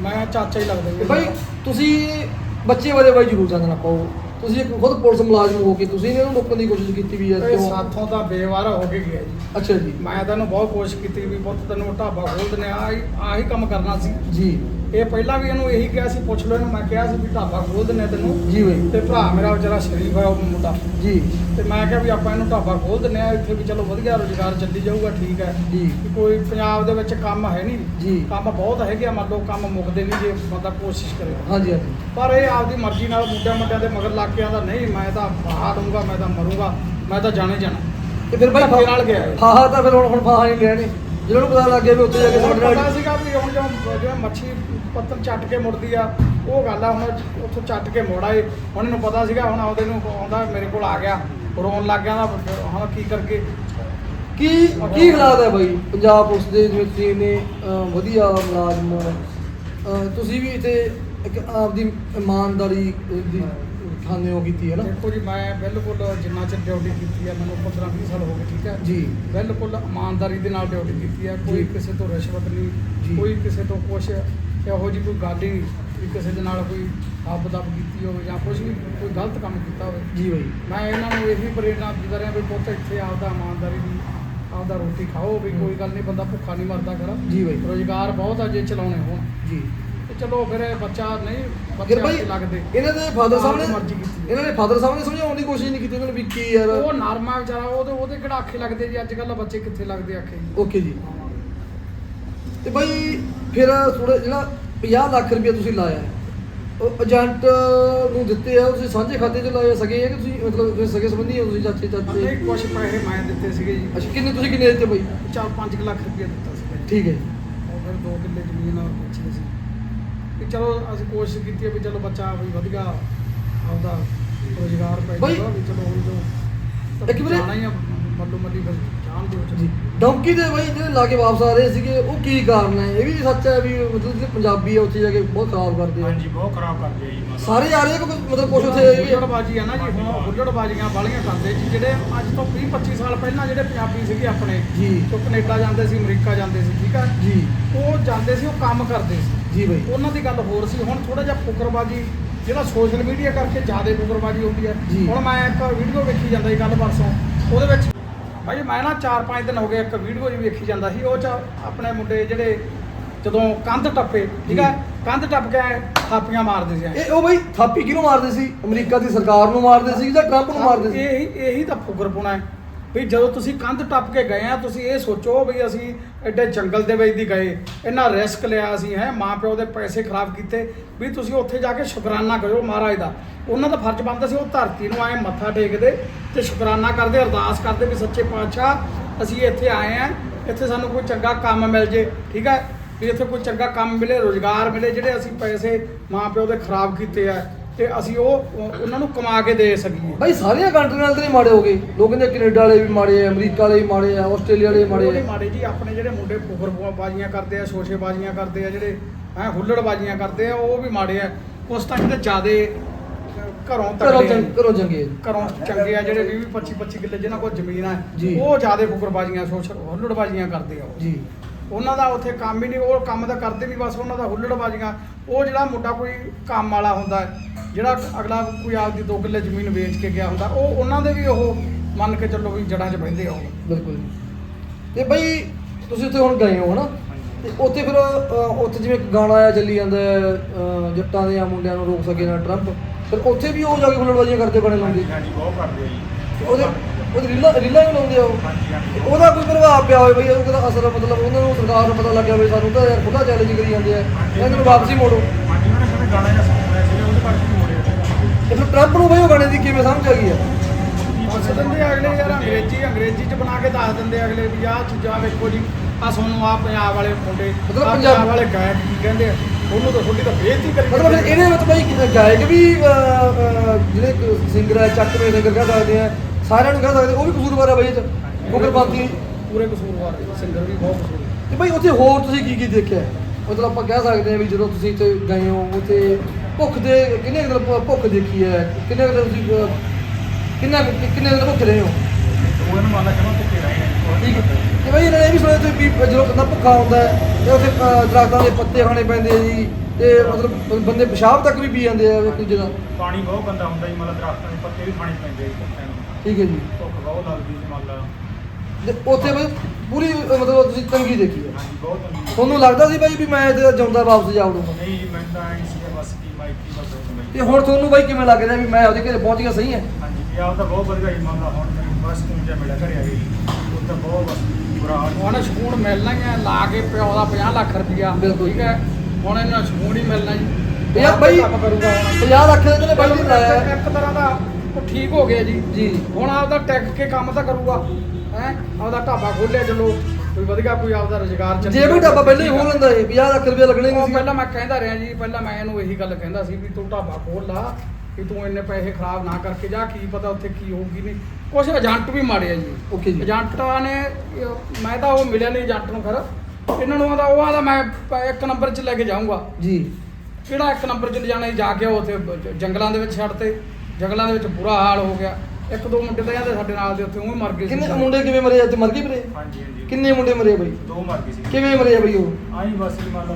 ਮੈਂ ਚਾਚਾ ਹੀ ਲੱਗਦਾ ਤੇ ਜੀ। ਭਾਈ ਤੁਸੀਂ ਬੱਚੇ ਬਾਰੇ ਬਾਈ ਜ਼ਰੂਰ ਜਾਣਨਾ ਪਾਓ ਤੁਸੀਂ ਇੱਕ ਖੁਦ ਪੁਲਿਸ ਮੁਲਾਜ਼ਮ ਹੋ ਕੇ ਤੁਸੀਂ ਇਹਨਾਂ ਨੂੰ ਰੋਕਣ ਦੀ ਕੋਸ਼ਿਸ਼ ਕੀਤੀ ਵੀ ਹੈ ਇਹ ਕਿਉਂ ਸਾਥੋਂ ਤਾਂ ਬੇਵਾਰਾ ਹੋ ਕੇ ਗਿਆ ਜੀ। ਅੱਛਾ ਜੀ। ਮੈਂ ਤਾਂ ਇਹਨੂੰ ਬਹੁਤ ਕੋਸ਼ਿਸ਼ ਕੀਤੀ ਵੀ ਪੁੱਤ ਤੈਨੂੰ ਢਾਬਾ ਖੋਲ ਦਿੰਦੇ ਆ ਆਹੀ ਆਹੀ ਕੰਮ ਕਰਨਾ ਸੀ। ਜੀ। ਇਹ ਪਹਿਲਾਂ ਵੀ ਇਹਨੂੰ ਇਹੀ ਕਿਹਾ ਸੀ ਪੁੱਛ ਲਓ ਇਹਨੂੰ। ਮੈਂ ਕਿਹਾ ਸੀ ਵੀ ਢਾਬਾ ਖੋਲ ਦਿੰਦੇ ਆ ਤੈਨੂੰ। ਜੀ ਬਾਈ। ਤੇ ਭਰਾ ਮੇਰਾ ਵਿਚਾਰਾ ਸ਼ਰੀਫ ਹੈ ਉਹ ਮੁੰਡਾ। ਜੀ। ਤੇ ਮੈਂ ਕਿਹਾ ਵੀ ਆਪਾਂ ਇਹਨੂੰ ਢਾਬਾ ਖੋਲ ਦਿੰਦੇ ਆ ਇੱਥੇ ਵੀ ਚਲੋ ਵਧੀਆ ਰੋਜ਼ਗਾਰ ਚੱਲੀ ਜਾਊਗਾ ਠੀਕ ਹੈ। ਜੀ। ਵੀ ਕੋਈ ਪੰਜਾਬ ਦੇ ਵਿੱਚ ਕੰਮ ਹੈ ਨਹੀਂ। ਜੀ। ਕੰਮ ਬਹੁਤ ਹੈਗੇ ਆ ਮੰਨ ਲਓ ਕੰਮ ਮੁੱਕਦੇ ਨਹੀਂ ਜੇ ਬੰਦਾ ਕੋਸ਼ਿਸ਼ ਕਰੇ। ਹਾਂਜੀ ਹਾਂਜੀ। ਪਰ ਇਹ ਆਪਦੀ ਮਰਜ਼ੀ ਨਾਲ ਮੁੰਡਿਆਂ ਮੁੰਡਿਆਂ ਦੇ ਮਗਰ ਲੱਗ ਕੇ ਆਂਦਾ ਨਹੀਂ ਮੈਂ ਤਾਂ ਬਾਹਰ ਦੂੰਗਾ ਮੈਂ ਤਾਂ ਮਰੂੰਗਾ ਮੈਂ ਤਾਂ ਜਾਣੇ ਜਾਣਾ। ਤੇ ਫਿਰ ਭਾਈ ਧੱਕੇ ਨਾਲ ਗਿਆ। ਇਹ। ਫਾਹਾ ਤਾਂ ਫਿਰ ਹੁਣ ਹੁਣ ਫਾਹਾ ਨਹੀਂ ਲੈਣੇ ਜਿਹਨਾਂ ਨੂੰ ਪਤਾ ਲੱਗ ਗਿਆ ਵੀ ਉੱਥੇ ਜਾ ਕੇ ਸਾਡੇ ਪਤਾ ਨਾਲ ਸੀਗਾ ਵੀ ਹੁਣ ਜੋ ਜਿਵੇਂ ਮੱਛੀ ਪੱਤਰ ਚੱਟ ਕੇ ਮੁੜਦੀ ਆ ਉਹ ਗੱਲ ਆ ਹੁਣ ਉੱਥੋਂ ਚੱਟ ਕੇ ਮੋੜ ਆਏ ਹੁਣ ਇਹਨੂੰ ਪਤਾ ਸੀਗਾ ਹੁਣ ਆਉਂਦੇ ਨੂੰ ਆਉਂਦਾ ਮੇਰੇ ਕੋਲ ਆ ਗਿਆ। ਰੋਣ ਲੱਗ ਗਿਆ ਤਾਂ ਹੁਣ ਕੀ ਕਰਕੇ? ਕੀ ਕੀ ਹਾਲਾਤ ਹੈ ਬਾਈ? ਪੰਜਾਬ ਪੁਲਿਸ ਦੇ ਤੁਸੀਂ ਨੇ ਅਹ, ਵਧੀਆ ਮੁਲਾਜ਼ਮ ਅਹ, ਤੁਸੀਂ ਵੀ ਇੱਥੇ ਇੱਕ ਆਪਦੀ ਇਮਾਨਦਾਰੀ ਦੀ ਖਾਨੇ ਹੋ ਕੀਤੀ ਹੈ ਨਾ? ਦੇਖੋ ਜੀ ਮੈਂ ਬਿਲਕੁਲ ਜਿੰਨਾ ਚਿਰ ਡਿਊਟੀ ਕੀਤੀ ਆ ਮੈਨੂੰ 15 20 ਸਾਲ ਹੋ ਗਏ ਠੀਕ ਹੈ? ਜੀ। ਬਿਲਕੁਲ ਇਮਾਨਦਾਰੀ ਦੇ ਨਾਲ ਡਿਊਟੀ ਕੀਤੀ ਆ ਕੋਈ ਜੀ। ਕਿਸੇ ਤੋਂ ਰਿਸ਼ਵਤ ਜੀ। ਨਹੀਂ ਕੋਈ ਕਿਸੇ ਤੋਂ ਕੁਛ ਇਹੋ ਜਿਹੀ ਕੋਈ ਗੱਲ ਹੀ ਨਹੀਂ। ਵੀ ਕਿਸੇ ਦੇ ਨਾਲ ਕੋਈ ਹੱਬ ਦੱਬ ਕੀਤੀ ਹੋਵੇ ਜਾਂ ਕੁਝ ਵੀ ਕੋਈ ਗਲਤ ਕੰਮ ਕੀਤਾ ਹੋਵੇ। ਜੀ ਬਾਈ। ਮੈਂ ਇਹਨਾਂ ਨੂੰ ਇਹੀ ਪ੍ਰੇਰਣਾ ਦਿੰਦਾ ਰਿਹਾ ਵੀ ਪੁੱਤ ਇੱਥੇ ਆਪਦਾ ਇਮਾਨਦਾਰੀ ਦੀ ਆਪਦਾ ਰੋਟੀ ਖਾਓ ਵੀ ਕੋਈ ਗੱਲ ਨਹੀਂ ਬੰਦਾ ਭੁੱਖਾ ਨਹੀਂ ਮਰਦਾ ਕਰ ਜੀ ਬਾਈ। ਰੋਜ਼ਗਾਰ ਬਹੁਤ ਆ ਜੇ ਚਲਾਉਣੇ ਹੋਣ। ਜੀ। ਤੇ ਚਲੋ ਫਿਰ ਬੱਚਾ ਨਹੀਂ ਬੱਚੇ ਬਾਈ ਆਪੇ ਲੱਗਦੇ। ਇਹਨਾਂ ਦੇ ਫਾਦਰ ਸਾਹਿਬ ਆਪਦੀ ਨੇ ਮਰਜ਼ੀ ਕੀਤੀ ਹੈ। ਇਹਨਾਂ ਨੇ ਫਾਦਰ ਸਾਹਿਬ ਨੇ ਸਮਝਾਉਣ ਦੀ ਕੋਸ਼ਿਸ਼ ਨਹੀਂ ਕੀਤੀ ਉਹਨਾਂ ਨੂੰ ਵੀ ਕੀ ਯਾਰ। ਉਹ ਨਰਮਾ ਵਿਚਾਰਾ ਉਹਦੇ ਉਹਦੇ ਕਿਹੜਾ ਆਖੇ ਲੱਗਦੇ ਜੀ ਅੱਜ ਕੱਲ੍ਹ ਬੱਚੇ ਕਿੱਥੇ ਲੱਗਦੇ ਆਖੇ। ਜੀ ਓਕੇ ਜੀ। ਤੇ ਬਾਈ ਫਿਰ ਥੋੜਾ ਜਿਹੜਾ 50 ਲੱਖ ਰੁਪਏ ਤੁਸੀਂ ਲਾਇਆ ਹੈ, ਉਹ ਏਜੰਟ ਨੂੰ ਦਿੱਤੇ ਆ ਤੁਸੀਂ ਸਾਂਝੇ ਖਾਤੇ 'ਚ ਲਾਏ ਆ, ਸਗੇ ਹੈ ਕਿ ਤੁਸੀਂ ਮਤਲਬ ਸਗੇ ਸੰਬੰਧੀ ਹੋ ਤੁਸੀਂ ਚਾਚੇ ਚਾਚੇ? ਕੁਛ ਪੈਸੇ ਮੈਂ ਦਿੱਤੇ ਸੀਗੇ ਜੀ। ਅੱਛਾ ਕਿੰਨੇ ਤੁਸੀਂ ਕਿੰਨੇ ਦਿੱਤੇ ਬਾਈ? ਚਾਰ 5 ਲੱਖ ਰੁਪਏ ਦਿੱਤਾ ਜੀ। ਠੀਕ ਹੈ ਜੀ। ਉਹ ਫਿਰ 2 ਕਿੱਲੇ ਜ਼ਮੀਨ ਆ ਵੇਚੀ ਸੀ। ਵੀ ਚਲੋ ਅਸੀਂ ਕੋਸ਼ਿਸ਼ ਕੀਤੀ ਹੈ ਵੀ ਚਲੋ ਬੱਚਾ ਵੀ ਵਧੀਆ ਆਪਦਾ ਰੋਜ਼ਗਾਰ ਪੈ ਬਾਈ- ਜਾਊਗਾ ਵੀ ਚਲੋ ਹੁਣ ਜੋ ਇੱਕ ਵੀਰੇ- ਜਾਣਾ ਹੀ ਆ। ਮੱਲੋ ਮੱਲੀ ਫਿਰ ਜਾਣ ਦਿਓ ਜੀ ਡੌਂਕੀ ਦੇ ਬਾਈ ਜਿਹੜੇ ਲਾ ਕੇ ਵਾਪਸ ਆ ਰਹੇ ਸੀਗੇ ਉਹ ਕੀ ਕਾਰਨ ਹੈ? ਇਹ ਵੀ ਸੱਚ ਹੈ ਵੀ ਮਤਲਬ ਜਿਹੜੇ ਪੰਜਾਬੀ ਆ ਉੱਥੇ ਜਾ ਕੇ ਬਹੁਤ ਖਰਾਬ ਕਰਦੇ ਆ। ਹਾਂਜੀ ਬਹੁਤ ਖਰਾਬ ਕਰਦੇ ਆ ਜੀ। ਸਾਰੇ ਆ ਰਹੇ ਕਿ ਮਤਲਬ ਕੁਝ ਉੱਥੇ ਇਹ ਵੀ? ਹੁੱਲੜਬਾਜੀ ਆ ਨਾ ਜੀ ਹੁਣ ਹੁੱਲੜਬਾਜ਼ੀਆਂ ਵਾਲੀਆਂ ਕਰਦੇ ਜੀ ਜਿਹੜੇ ਅੱਜ ਤੋਂ 20 25 ਸਾਲ ਪਹਿਲਾਂ ਜਿਹੜੇ ਪੰਜਾਬੀ ਸੀਗੇ ਆਪਣੇ ਜੀ। ਉਹ ਕੈਨੇਡਾ ਜਾਂਦੇ ਸੀ ਅਮਰੀਕਾ ਜਾਂਦੇ ਸੀ ਠੀਕ ਆ? ਜੀ। ਉਹ ਜਾਂਦੇ ਸੀ ਉਹ ਕੰਮ ਕਰਦੇ ਸੀ। ਜੀ ਬਾਈ। ਉਹਨਾਂ ਦੀ ਗੱਲ ਹੋਰ ਸੀ ਹੁਣ ਥੋੜਾ ਜਿਹਾ ਫੁਕਰਬਾਜੀ ਜਿਹੜਾ ਸੋਸ਼ਲ ਮੀਡੀਆ ਕਰਕੇ ਜ਼ਿਆਦਾ ਫੁਕਰਬਾਜੀ ਹੁੰਦੀ ਹੈ। ਹੁਣ ਮੈਂ ਇੱਕ ਵੀਡੀਓ ਵੇਖੀ ਜਾਂਦਾ ਸੀ ਕੱਲ ਪਰਸੋਂ ਉਹਦੇ ਵਿੱਚ ਭਾਈ ਮੈਂ ਨਾ 4-5 ਦਿਨ ਹੋ ਗਏ ਇੱਕ ਵੀਡੀਓ ਜੀ ਵੇਖੀ ਜਾਂਦਾ ਸੀ ਉਹ ਚ ਆਪਣੇ ਮੁੰਡੇ ਜਿਹੜੇ ਜਦੋਂ ਕੰਧ ਟੱਪੇ ਠੀਕ ਹੈ। ਕੰਧ ਟੱਪ ਕੇ ਥਾਪੀਆਂ ਮਾਰਦੇ ਸੀ। ਇਹ ਉਹ ਬਾਈ ਥਾਪੀ ਕਿਹਨੂੰ ਮਾਰਦੇ ਸੀ? ਅਮਰੀਕਾ ਦੀ ਸਰਕਾਰ ਨੂੰ ਮਾਰਦੇ ਸੀ ਜਾਂ ਟਰੰਪ ਨੂੰ ਮਾਰਦੇ ਸੀ? ਇਹੀ ਇਹੀ ਤਾਂ ਫੁਕਰਪੁਣਾ ਹੈ। ਵੀ ਜਦੋਂ ਤੁਸੀਂ ਕੰਧ ਟੱਪ ਕੇ ਗਏ ਆ, ਤੁਸੀਂ ਇਹ ਸੋਚੋ ਵੀ ਅਸੀਂ ਐਡੇ ਜੰਗਲ ਦੇ ਵਿੱਚ ਦੀ ਗਏ, ਇੰਨਾ ਰਿਸਕ ਲਿਆ ਅਸੀਂ, ਹੈ ਮਾਂ ਪਿਓ ਦੇ ਪੈਸੇ ਖਰਾਬ ਕੀਤੇ, ਵੀ ਤੁਸੀਂ ਉੱਥੇ ਜਾ ਕੇ ਸ਼ੁਕਰਾਨਾ ਕਰੋ ਮਹਾਰਾਜ ਦਾ। ਉਹਨਾਂ ਦਾ ਫਰਜ਼ ਬਣਦਾ ਸੀ ਉਹ ਧਰਤੀ ਨੂੰ ਆਏ ਮੱਥਾ ਟੇਕਦੇ ਤੇ ਸ਼ੁਕਰਾਨਾ ਕਰਦੇ, ਅਰਦਾਸ ਕਰਦੇ ਵੀ ਸੱਚੇ ਪਾਤਸ਼ਾਹ, ਅਸੀਂ ਇੱਥੇ ਆਏ ਆ, ਇੱਥੇ ਸਾਨੂੰ ਕੋਈ ਚੰਗਾ ਕੰਮ ਮਿਲ ਜੇ, ਠੀਕ ਹੈ ਵੀ ਇੱਥੇ ਕੋਈ ਚੰਗਾ ਕੰਮ ਮਿਲੇ, ਰੋਜ਼ਗਾਰ ਮਿਲੇ, ਜਿਹੜੇ ਅਸੀਂ ਪੈਸੇ ਮਾਂ ਪਿਓ ਦੇ ਖਰਾਬ ਕੀਤੇ ਆ। ਤੇ ਅਸੀਂ ਉਹ ਉਹ- ਉਹਨਾਂ ਨੂੰ ਕਮਾ ਕੇ ਦੇ ਸਕੀਏ ਬਾਈ ਸਾਰੀਆਂ ਕੰਟਰੀਆਂ ਨਾਲ ਤਾਂ ਨਹੀਂ ਮਾੜੇ ਹੋ ਗਏ ਲੋਕ ਕਹਿੰਦੇ ਕੈਨੇਡਾ ਵਾਲੇ ਵੀ ਮਾੜੇ ਆ ਅਮਰੀਕਾ ਵਾਲੇ ਵੀ ਮਾੜੇ ਆ ਆਸਟ੍ਰੇਲੀਆ ਵਾਲੇ ਵੀ ਮਾੜੇ ਆ ਮਾੜੇ ਜੀ ਆਪਣੇ ਜਿਹੜੇ ਮੁੰਡੇ ਫੁਕਰ ਬਾਜ਼ੀਆਂ ਕਰਦੇ ਆ ਸ਼ੋਸ਼ੇ ਬਾਜ਼ੀਆਂ ਕਰਦੇ ਆ ਜਿਹੜੇ ਹੈ ਹੁੱਲੜ ਬਾਜ਼ੀਆਂ ਕਰਦੇ ਆ ਉਹ ਵੀ ਮਾੜੇ ਆ ਉਸ ਟਾਈਮ ਤੇ ਜਿਆਦੇ ਘਰੋਂ। ਚੰਗ ਘਰੋਂ ਚੰਗੇ। ਘਰੋਂ ਚੰਗੇ ਆ ਜਿਹੜੇ 20 25 25 ਕਿੱਲੇ ਜਿਨ੍ਹਾਂ ਕੋਲ ਜ਼ਮੀਨ ਆ। ਉਹ ਜਿਆਦੇ ਫੁਕਰ ਬਾਜ਼ੀਆਂ ਸ਼ੋਸ਼ਰ ਹੁੱਲੜ ਬਾਜ਼ੀਆਂ ਕਰਦੇ ਆ ਉਹ। ਜੀ ਉਹਨਾਂ ਦਾ ਉੱਥੇ ਕੰਮ ਹੀ ਨਹੀਂ ਉਹ ਕੰਮ ਤਾਂ ਕਰਦੇ ਨਹੀਂ ਬਸ ਉਹਨਾਂ ਦਾ ਹੁੱਲੜ ਬਾਜ਼ੀਆਂ ਉਹ ਜਿਹੜਾ ਮੁੰਡਾ ਕੋਈ ਕੰਮ ਵਾਲਾ ਹੁੰਦਾ ਹੈ, ਜਿਹੜਾ ਅਗਲਾ ਕੋਈ ਆਪਦੀ 2 ਕਿੱਲੇ ਜ਼ਮੀਨ ਵੇਚ ਕੇ ਗਿਆ ਹੁੰਦਾ ਉਹ ਉਹਨਾਂ ਦੇ ਵੀ ਉਹ ਮੰਨ ਕੇ ਚੱਲੋ ਵੀ ਜੜਾਂ 'ਚ ਬਹਿੰਦੇ ਆ ਉਹ। ਬਿਲਕੁਲ ਤੇ ਬਾਈ ਤੁਸੀਂ ਉੱਥੇ ਹੁਣ ਗਏ ਹੋ ਹਨਾ? ਤੇ ਉੱਥੇ ਫਿਰ ਅਹ, ਉੱਥੇ ਜਿਵੇਂ ਇੱਕ ਗਾਣਾ ਆਇਆ ਚੱਲੀ ਜਾਂਦਾ ਹੈ, ਅਹ, ਜੱਟਾਂ ਦੇ ਆ ਮੁੰਡਿਆਂ ਨੂੰ ਰੋਕ ਸਕੇ ਨਾ ਟਰੰਪ ਫਿਰ ਉੱਥੇ ਵੀ ਉਹ ਜਾ ਕੇ ਹੁੱਲੜਬਾਜ਼ੀਆਂ ਕਰਦੇ ਬਣੇ ਲਾਉਂਦੇ? ਹਾਂਜੀ ਬਹੁਤ ਕਰਦੇ ਆ ਜੀ। ਤੇ ਉਹਦੇ ਉਹਦੇ ਰੀਲਾਂ ਰੀਲਾਂ ਵੀ ਲਾਉਂਦੇ ਆ ਉਹ? ਹਾਂਜੀ ਹਾਂਜੀ। ਤੇ ਉਹਦਾ ਕੋਈ ਪ੍ਰਭਾਵ ਪਿਆ ਹੋਵੇ ਬਈ ਉਹਦਾ ਅਸਰ ਮਤਲਬ ਉਹਨਾਂ ਨੂੰ ਸਰਕਾਰ ਨੂੰ ਪਤਾ ਲੱਗਿਆ ਵੀ ਸਾਨੂੰ ਤਾਂ ਯਾਰ ਖੁੱਲਾ ਚੈਲੰਜ ਕਰੀ ਜਾਂਦੇ ਆ। ਇਹਨਾਂ ਨੂੰ ਵਾਪਸੀ ਮੋੜੋ। ਹਾਂਜੀ ਉਹਨੇ ਕਹਿੰਦੇ ਗਾਣਾ ਜਿਹਾ ਸੁਣਿਆ ਸੀ ਉਹਦੇ ਕਰਕੇ ਮੋੜਿਆ ਟਰੰਪ ਨੂੰ ਬਈ ਉਹ ਗਾਣੇ ਦੀ ਕਿਵੇਂ ਸਮਝ ਆ ਗਈ ਆ? ਦੱਸ ਦਿੰਦੇ ਆ ਅਗਲੇ ਯਾਰ ਅੰਗਰੇਜ਼ੀ ਅੰਗਰੇਜ਼ੀ ਚ ਬਣਾ ਕੇ ਦੱਸ ਦਿੰਦੇ ਆ ਅਗਲੇ ਵੀ ਆਹ ਚੀਜ਼ਾਂ ਵੇਖੋ ਜੀ। ਆ ਸਾਨੂੰ ਆ ਪੰਜਾਬ ਵਾਲੇ ਮੁੰਡੇ ਮਤਲਬ ਆਹ ਪੰਜਾਬ- ਪੰਜਾਬ ਵਾਲੇ ਗਾਇਕ ਕੀ ਕਹਿੰਦੇ ਆ? ਉਹਨੂੰ ਤਾਂ ਤੁਹਾਡੀ ਤਾਂ ਬੇਇੱਜ਼ਤੀ ਕਰੀ ਮਤਲਬ ਫਿਰ ਇਹਦੇ ਵਿੱਚ ਬਈ ਗਾਇਕ ਵੀ ਅਹ, ਅਹ, ਜਿਹੜੇ ਸਿੰਗਰ ਹੈ ਚੱਕਵੇਂ ਸਿੰਗਰ ਕਹਿ ਸਕਦੇ ਆ ਸਾਰਿਆਂ ਨੂੰ ਕਹਿ ਸਕਦੇ ਉਹ ਵੀ ਕਸੂਰਵਾਰ ਆ ਬਈ ਇਹ ਚ ਮੁਗਲਪੰਥੀ ਪੂਰੇ ਕਸੂਰਵਾਰ ਸਿੰਗਰ ਵੀ ਬਹੁਤ ਕਸੂਰ ਤੇ ਬਈ ਉੱਥੇ ਹੋਰ ਤੁਸੀਂ ਕੀ ਕੀ ਦੇਖਿਆ? ਮਤਲਬ ਆਪਾਂ ਕਹਿ ਸਕਦੇ ਆ ਵੀ ਜਦੋਂ ਤੁਸੀਂ ਇੱਥੇ ਗਏ ਹੋ ਉੱਥੇ ਭੁੱਖ ਦੇ ਕਿੰਨੇ ਕੁ ਦਿਨ ਭੁ- ਭੁੱਖ ਦੇਖੀ ਹੈ? ਕਿੰਨੇ ਕੁ ਦਿਨ ਤੁਸੀਂ ਅਹ, ਕਿੰਨਾ ਕੁ- ਕਿੰਨੇ ਦਿਨ ਭੁੱਖ ਰਹੇ ਹੋ? ਉਹ ਇਹਨੂੰ ਮੰਨ ਲਾ ਜਮਾ ਧੱਕੇ ਰਹੇ ਨੇ ਠੀਕ ਹੈ ਤੇ ਬਈ ਇਹਨਾਂ ਨੇ ਇਹ ਵੀ ਸੁਣਿਆ ਤੁਸੀਂ ਵੀ ਜਦੋਂ ਬੰਦਾ ਭੁੱਖਾ ਹੁੰਦਾ ਹੈ ਤੇ ਉੱਥੇ ਅਹ, ਦਰਖਤਾਂ ਦੇ ਪੱਤੇ ਖਾਣੇ ਪੈਂਦੇ ਆ ਜੀ ਤੇ ਮਤਲਬ ਬ- ਬੰਦੇ ਪਿਸ਼ਾਬ ਤੱਕ ਵੀ ਪੀ ਜਾਂਦੇ ਆ ਇੱਕ ਦੂਜੇ ਦਾ ਪਾਣੀ ਬਹੁਤ ਗੰਦਾ ਹੁੰਦਾ ਜੀ ਮਤਲਬ ਦਰਖਤਾਂ ਦੇ ਪੱਤੇ ਵੀ ਖਾਣੇ ਪੈਂਦੇ ਜੀ ਕੁੱਤਿਆਂ ਨੂੰ। ਠੀਕ ਹੈ ਜੀ। ਭੁੱਖ ਬਹੁਤ ਲੱਗਦੀ ਜੀ ਮੰਨ ਲਾ। ਤੇ ਉੱਥੇ ਬਈ ਪੂਰੀ ਅਹ, ਮਤਲਬ ਤੁਸੀਂ ਤੰਗੀ ਦੇਖੀ ਹੈ। ਹਾਂਜੀ ਬਹੁਤ ਤੰਗੀ। ਤੁਹਾਨੂੰ ਲੱਗਦਾ ਸੀ ਬਾਈ ਵੀ ਮੈਂ ਇੱਥੇ ਜਾਉਂਦਾ ਵਾਪਸ ਜਾ ਵੜੂੰਗਾ ਨਹੀਂ ਮੈਂ ਤਾਂ ਐਂ ਸੀ ਬਸ ਹੋ ਗਈ ਤੇ ਹੁਣ ਤੁਹਾਨੂੰ ਬਾਈ ਕਿਵੇਂ ਲੱਗ ਰਿਹਾ ਵੀ ਮੈਂ ਉਹਦੇ ਘਰੇ ਪਹੁੰਚ ਗਿਆ ਸਹੀ ਹੈ? ਹਾਂਜੀ ਪੰਜਾਬ ਤਾਂ ਬਹੁਤ ਵਧੀਆ ਜੀ ਮੰਨ ਲਾ ਹੁਣ ਮੈਨੂੰ ਬਸ ਤੂੰ ਜਾ ਮਿਲਿਆ ਘਰੇ ਆ ਗਈ ਉਹ ਤਾਂ ਬਹੁਤ ਬਸ ਬੁਰਾ ਹਾਲ ਸੀ। ਹੁਣ ਸਕੂਨ ਮਿਲਣਾ ਹੀ ਹੈ ਲਾ ਕੇ ਪਿਓ ਦਾ 50 ਲੱਖ ਰੁਪਇਆ ਬਿਲਕੁਲ। ਠੀਕ ਹੈ? ਹੁਣ ਇਹਨਾਂ ਸਕੂਨ ਹੀ ਮਿਲਣਾ ਜੀ ਤੇ ਯਾਰ ਬਾਈ ਕੰਮ ਕਰੂਗਾ। ਹੁਣ 50 ਲੱਖ ਦੇ ਇਹਨੇ ਬਾਈ ਜੀ ਲਾਇਆ ਹੈ। ਇੱਕ ਤਰ੍ਹਾਂ ਦਾ ਉਹ ਠੀਕ ਹੋ ਗਿਆ ਜੀ। ਜੀ। ਹੁਣ ਆਪਦਾ ਟੈਕ ਕੇ ਕੰਮ ਤਾਂ ਕਰੂਗਾ ਹੈ? ਆਪਦਾ ਢਾਬਾ ਖੋਲਿਆ ਚਲੋ। ਕੋਈ ਵਧੀਆ ਕੋਈ ਆਪਦਾ ਰੋਜ਼ਗਾਰ ਚੱਲੀ ਜੇ ਵੀ ਢਾਬਾ ਪਹਿਲਾਂ ਹੀ ਹੋ ਲੈਂਦਾ ਇਹ 50 ਲੱਖ ਰੁਪਏ ਲੱਗਣੇ ਉਹ ਨਹੀਂ ਸੀ। ਪਹਿਲਾਂ ਮੈਂ ਕਹਿੰਦਾ ਰਿਹਾ ਜੀ ਪਹਿਲਾਂ ਮੈਂ ਇਹਨੂੰ ਇਹੀ ਗੱਲ ਕਹਿੰਦਾ ਸੀ ਵੀ ਤੂੰ ਢਾਬਾ ਖੋਲ ਲਾ ਕਿ ਤੂੰ ਇੰਨੇ ਪੈਸੇ ਖਰਾਬ ਨਾ ਕਰਕੇ ਜਾ ਕੀ ਪਤਾ ਉੱਥੇ ਕੀ ਹੋਊਗੀ ਨਹੀਂ। ਕੁਝ ਏਜੰਟ ਵੀ ਮਾੜੇ ਆ ਜੀ। ਓਕੇ ਜੀ। ਏਜੰਟਾਂ ਨੇ ਮੈਂ ਤਾਂ ਉਹ ਮਿਲਿਆ ਨਹੀਂ ਏਜੰਟ ਨੂੰ ਖਰ ਇਹਨਾਂ ਨੂੰ ਆਦਾ ਉਹ ਆਦਾ ਮੈਂ ਪ- ਇੱਕ ਨੰਬਰ 'ਚ ਲੈ ਕੇ ਜਾਊਂਗਾ। ਜੀ। ਕਿਹੜਾ ਇੱਕ ਨੰਬਰ 'ਚ ਲਿਜਾਣਾ ਸੀ? ਜਾ ਕੇ ਉਹ ਉੱਥੇ ਜ- ਜੰਗਲਾਂ ਦੇ ਵਿੱਚ ਛੱਡਤੇ ਜੰਗਲਾਂ ਦੇ ਵਿੱਚ ਬੁਰਾ ਹਾਲ ਹੋ ਗਿਆ। ਇੱਕ ਦੋ ਮੁੰਡੇ ਤਾਂ ਜਾਂਦੇ ਸਾਡੇ ਨਾਲ ਦੇ ਉੱਥੇ ਉਹ ਹੀ ਮਰ ਗਏ ਸੀ। ਕਿੰਨੇ ਸਾਰੇ। ਮੁੰਡੇ ਕਿਵੇਂ ਮਰੇ ਅੱਜ? ਮਰ ਗਏ ਵੀਰੇ? ਹਾਂਜੀ ਹਾਂਜੀ। ਕਿੰਨੇ ਮੁੰਡੇ ਮਰੇ ਬਾਈ? ਦੋ ਮਰ ਗਏ ਸੀ। ਕਿਵੇਂ ਮਰੇ ਆ ਬਈ ਉਹ? ਆਈ ਬਸ ਜੀ ਮੰਨ ਲਾ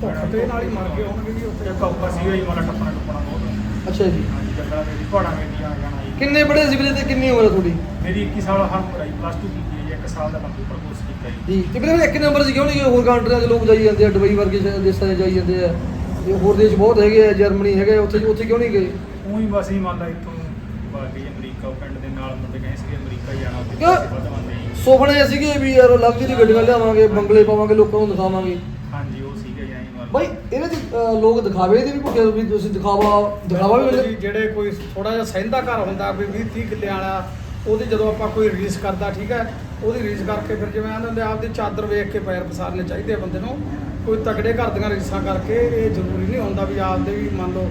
ਭੁੱਖ ਤੇ ਨਾਲ ਹੀ ਮਰ ਗਏ ਹੋਣਗੇ ਜੀ ਉੱਥੇ। ਇੱਕ ਔਖਾ ਸੀਗਾ ਜੀ ਮੰਨ ਲਾ ਟੱਪਣਾ ਟੱਪਣਾ ਬਹੁਤ। ਅੱਛਾ ਜੀ। ਹਾਂਜੀ ਜੰਗਲਾਂ ਦੇ ਪਹਾੜਾਂ ਵਿੱਚ ਆ ਜਾਣਾ ਜੀ। ਕਿੰਨੇ ਬੜੇ ਸੀ ਵੀਰੇ ਤੇ ਕਿੰਨੀ ਉਮਰ ਹੈ ਤੁਹਾਡੀ? ਮੇਰੀ 21 ਸਾਲ ਹਰ ਪੜਾਈ ਪਲੱਸ 2 ਕੀਤੀ ਹੈ ਜੀ ਇੱਕ ਸਾਲ ਦਾ ਕੰਪਿਊਟਰ ਕੋਰਸ ਕੀਤਾ ਜੀ। ਜੀ ਤੇ ਵੀਰੇ ਇੱਕ ਨੰਬਰ 'ਚ ਕਿਉਂ ਨਹੀਂ ਗਏ ਹੋਰ ਕੰਟਰੀਆਂ ਦੇ ਲੋਕ ਜਾਈ ਜਾਂਦੇ ਆ ਦੁਬਈ ਵਰਗੇ ਸ਼ਹਿਰ- ਦੇਸ਼ਾਂ 'ਚ ਜਾਈ ਜਾਂਦੇ ਆ। ਤੇ ਹੋਰ ਦੇਸ਼ ਬਹੁਤ ਹੈਗੇ ਆ ਜਰਮਨੀ ਹੈਗੇ ਉੱਥੇ ਉੱਥੇ ਕਿਉਂ ਨਹੀਂ ਗਏ? ਉਹੀ ਬਸ ਹੀ ਮੰਨ ਲਾ ਇੱਥੋਂ ਬਾਕੀ ਅਮਰੀਕਾ ਪਿੰਡ ਦੇ ਨਾਲ ਮੁੰਡੇ ਕਹੇ ਸੀਗੇ ਅਮਰੀਕਾ ਜਾਣਾ ਉੱਥੇ ਕਿਉਂ? ਸੁਪਨੇ ਸੀਗੇ ਵੀ ਯਾਰ ਲਗਜ਼ਰੀ ਗੱਡੀਆਂ ਲਿਆਵਾਂਗੇ ਬੰਗਲੇ ਪਾਵਾਂਗੇ ਲੋਕਾਂ ਨੂੰ ਦਿਖਾਵਾਂਗੇ। ਹਾਂਜੀ ਉਹ ਸੀਗਾ ਜੀ ਐਂ ਮੰਨ ਲਾ ਬਾਈ ਇਹਦੇ 'ਚ ਅਹ, ਲੋਕ ਦਿਖਾਵੇ ਦੇ ਵੀ ਭੁੱਖੇ ਵੀ ਤੁਸੀਂ ਦਿਖਾਵਾ ਦਿਖਾਵਾ ਵੀ ਮਿਲੇ ਜਿਹੜੇ ਕੋਈ ਥੋੜਾ ਜਿਹਾ ਸਹਿੰਦਾ ਘਰ ਹੁੰਦਾ ਵੀ 20 30 ਕਿੱਲੇ ਵਾਲਾ ਉਹਦੀ ਜਦੋਂ ਆਪਾਂ ਕੋਈ ਰੀਸ ਕਰਦਾ ਠੀਕ ਹੈ ਉਹਦੀ ਰੀਸ ਕਰਕੇ ਫਿਰ ਜਿਵੇਂ ਆਂਦੇ ਹੁੰਦੇ ਆਪਦੀ ਚਾਦਰ ਵੇਖ ਕੇ ਪੈਰ ਪਸਾਰਨੇ ਚਾਹੀਦੇ ਆ ਬੰਦੇ ਨੂੰ। ਕੋਈ ਤਗੜੇ ਘਰ ਦੀਆਂ ਰੀਸਾਂ ਕਰਕੇ ਇਹ ਜ਼ਰੂਰੀ ਨਹੀਂ ਹੁੰਦਾ ਵੀ ਆਪਦੇ ਵੀ ਮੰਨ ਲਓ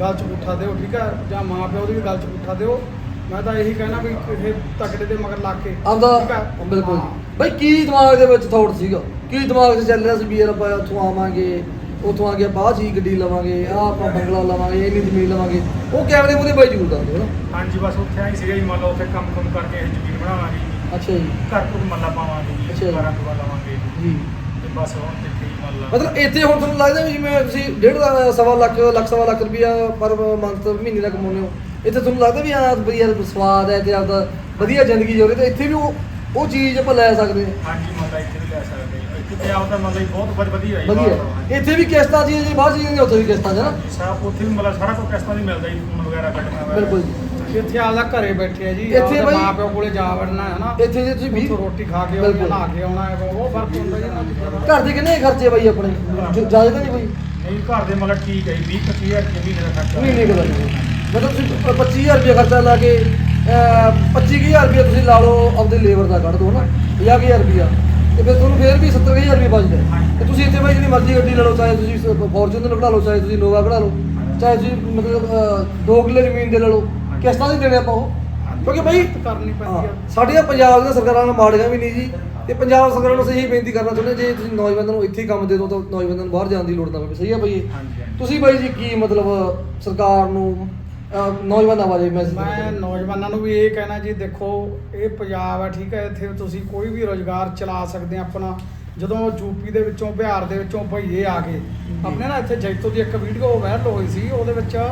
ਗੱਲ ਚ ਪੁੱਠਾ ਦਿਓ ਠੀਕ ਹੈ ਜਾਂ ਮਾਂ ਪਿਓ ਦੀ ਵੀ ਗੱਲ ਚ ਪੁੱਠਾ ਦਿਓ। ਮੈਂ ਤਾਂ ਇਹੀ ਕਹਿਣਾ ਵੀ ਇਹ ਤਗੜੇ ਦੇ ਮਗਰ ਲੱਗ ਕੇ ਠੀਕ ਆਪਦਾ ਹੈ? ਬਿਲਕੁਲ ਹਾਂ। ਬਾਈ ਕੀ ਦਿਮਾਗ ਦੇ ਵਿੱਚ ਥੌਟ ਸੀਗਾ? ਕੀ ਦਿਮਾਗ 'ਚ ਚੱਲ ਰਿਹਾ ਸੀ ਵੀ ਯਾਰ ਆਪਾਂ ਉੱਥੋਂ ਆਵਾਂਗੇ ਉੱਥੋਂ ਆ ਕੇ ਬਾਅਦ ਜੀ ਗੱਡੀ ਲਵਾਂਗੇ ਆ ਆਪਾਂ ਬੰਗਲਾ ਲਵਾਂਗੇ ਇੰਨੀ ਜ਼ਮੀਨ ਲਵਾਂਗੇ। ਉਹ ਕੈਮਰੇ ਮੂਹਰੇ ਬਾਈ ਜੂਰ ਦੱਸਦੇ ਹਨਾ ਹਾਂਜੀ ਬਸ ਉੱਥੇ ਆਈ ਸੀਗਾ ਜੀ ਮੰਨ ਲਓ ਉੱਥੇ ਕੰਮ ਕੰਮ ਕਰਕੇ ਇਹ ਜ਼ਮੀਨ ਬਣਾਵਾਂਗੇ ਜੀ। ਅੱਛਾ ਜੀ। ਘਰ ਤੋਂ ਮੱਲਾ ਪਾਵਾਂਗੇ ਅੱਛਾ ਜੀ। ਜੀ। ਘਰਾਂ ਤੋਂ ਲਵਾਂਗੇ। ਜੀ। ਤੇ ਬਸ ਹੁਣ ਤੇ ਹੀ ਮੰਨ ਲਾ ਮਤਲਬ ਇੱਥੇ ਹੁਣ ਤੁਹਾਨੂੰ ਲੱਗਦਾ ਵੀ ਜਿਵੇਂ ਤੁਸੀਂ ਡੇਢ ਲੱਖ ਸਵਾ ਲੱਖ ਲੱਖ ਸਵਾ ਲੱਖ ਰੁਪਇਆ ਪਰ ਮੰਥ ਮਹੀਨੇ ਦਾ ਕਮਾਉਂਦੇ ਹੋ? ਇੱਥੇ ਤੁਹਾਨੂੰ ਲੱਗਦਾ ਵੀ ਆ ਵਧੀਆ ਸਵਾਦ ਹੈ ਤੇ ਆਪਦਾ ਵਧੀਆ ਜ਼ਿੰਦਗੀ ਜੋ ਰਹੀ ਤੇ ਇੱਥੇ ਵੀ ਉਹ ਉਹ ਚੀਜ਼ ਆਪਾਂ ਲੈ ਸਕਦੇ ਹਾਂ। ਹਾਂਜੀ ਮੰਨ ਲਾ ਇੱਥੇ ਵੀ ਲੈ ਸਕਦੇ ਹਾਂ। ਇੱਥੇ ਤੇ ਆਪਦਾ ਮੰਨ ਲਾ ਜੀ ਬਹੁਤ ਵਧ- ਵਧੀਆ ਜੀ ਵਧੀਆ। ਇੱਥੇ ਵੀ ਕਿਸ਼ਤਾਂ ਜੀ ਜੇ ਬਾਹਰ ਜੀ ਉੱਥੇ ਵੀ ਕਿਸ਼ਤਾਂ ਹੈ ਨਾ। ਸਾਰਾ ਉੱਥੇ ਵੀ ਮਤਲਬ ਸਾਰਾ ਕੁਝ ਕਿਸ਼ਤਾਂ ਦੀ ਮਿਲਦਾ ਜੀ ਫੋਨ ਵਗੈਰਾ ਕੱਢਣਾ ਵਗੈਰਾ। ਬਿਲਕੁਲ ਜੀ। ਇੱਥੇ ਆਪਦਾ ਘਰੇ ਬੈਠੇ ਆ ਜੀ ਇੱਥੇ ਇੱਥੇ ਬਾਈ- ਮਾਂ ਪਿਓ ਕੋਲੇ ਜਾ ਵੜਨਾ ਹੈ ਨਾ। ਇੱਥੇ ਜੇ ਤੁਸੀਂ ਵੀਹ ਉੱਥੋਂ ਰੋਟੀ ਖਾ ਕੇ ਆਉਣੀ ਬਿਲਕੁਲ। ਨਹਾ ਕੇ ਆਉਣਾ ਹੈ ਉਹ ਫ਼ਰਕ ਹੁੰਦਾ ਜੀ। ਇਹਨਾਂ ਚੀਜ਼ਾਂ ਦਾ ਘਰ ਦੇ ਕਿੰਨੇ ਖਰਚੇ ਬਾਈ ਆਪਣੇ? ਜ਼ਿਆਦਾ ਤਾਂ ਨਹੀਂ ਬਾਈ? ਨਹੀਂ ਘਰ ਦੇ ਮਤਲਬ ਠੀਕ ਹੈ 20 25000 ਰੁਪਏ ਮਹੀਨੇ ਦਾ ਖਰਚਾ ਮਹੀਨੇ ਦਾ ਮਤਲਬ ਤੁਸੀਂ 25000 ਰੁਪਏ ਖਰਚਾ ਲਾ ਕੇ ਅਹ, 25000 ਰੁਪਏ ਤੁਸੀਂ ਲਾ ਲਓ ਆਪਦੇ ਲੇਬਰ ਦਾ ਕੱਢ ਦੋ ਨਾ 50000 ਰੁਪਿਆ ਤੇ ਫਿਰ ਤੁਹਾਨੂੰ ਫੇਰ ਵੀ 70000 ਰੁਪਏ ਬਚਦਾ। ਤੇ ਤੁਸੀਂ ਇੱਥੇ ਬਾਈ ਜਿਹੜੀ ਮਰਜ਼ੀ ਗੱਡੀ ਲੈ ਲਓ ਚਾਹੇ ਤੁਸੀਂ ਫੋਰਚੂਨਰ ਕਢਾ ਲਓ ਚਾਹੇ ਤੁਸੀਂ ਨੋਵਾ ਕਢਾ ਲਓ ਚਾਹੇ ਤੁਸੀਂ ਮਤਲਬ ਦੋ ਕਿੱਲੇ ਜ਼ਮੀਨ ਦੇ ਲੈ ਲਓ ਕਿਸ਼ਤਾਂ ਦੀ ਦੇਣੇ ਆਪਾਂ ਉਹ ਕਿਉਂਕਿ ਬਾਈ ਕਰਨੀ ਪੈਂਦੀ ਆ ਸਾਡੀਆਂ ਪੰਜਾਬ ਦੀਆਂ ਸਰਕਾਰਾਂ ਨਾਲ ਮਾੜੀਆਂ ਵੀ ਨਹੀਂ ਜੀ ਤੇ ਪੰਜਾਬ ਸਰਕਾਰਾਂ ਨੂੰ ਅਸੀਂ ਇਹੀ ਬੇਨਤੀ ਕਰਨਾ ਚਾਹੁੰਦੇ ਜੇ ਤੁਸੀਂ ਨੌਜਵਾਨਾਂ ਨੂੰ ਇੱਥੇ ਕੰਮ ਦੇ ਦਿਓ ਤਾਂ ਨੌਜਵਾਨਾਂ ਨੂੰ ਬਾਹਰ ਜਾਣ ਦੀ ਲੋੜ ਨਾ ਪਵੇ ਸਹੀ ਹੈ ਬਾਈ ਇਹ? ਹਾਂਜੀ, ਹਾਂਜੀ। ਤੁਸੀਂ ਬਾਈ ਜੀ ਕੀ ਮਤਲਬ ਸਰਕਾਰ ਨੂੰ ਅਹ, ਨੌਜਵਾਨਾਂ ਬਾਰੇ ਮੈਸੇਜ ਮੈਂ ਨੌਜਵਾਨਾਂ ਨੂੰ ਵੀ ਇਹ ਕਹਿਣਾ ਜੀ ਦੇਖੋ ਇਹ ਪੰਜਾਬ ਹੈ ਠੀਕ ਹੈ ਇੱਥੇ ਤੁਸੀਂ ਕੋਈ ਵੀ ਰੋਜ਼ਗਾਰ ਚਲਾ ਸਕਦੇ ਆ ਆਪਣਾ। ਜਦੋਂ ਯੂਪੀ ਦੇ ਵਿੱਚੋਂ ਬਿਹਾਰ ਦੇ ਵਿੱਚੋਂ ਭਈਏ ਆ ਗਏ। ਆਪਣੇ ਨਾ ਇੱਥੇ ਜੈਤੋ ਦੀ ਇੱਕ ਵੀਡੀਓ ਵਾਇਰਲ ਹੋਈ ਸੀ ਉਹਦੇ ਵਿੱਚ ਅਹ,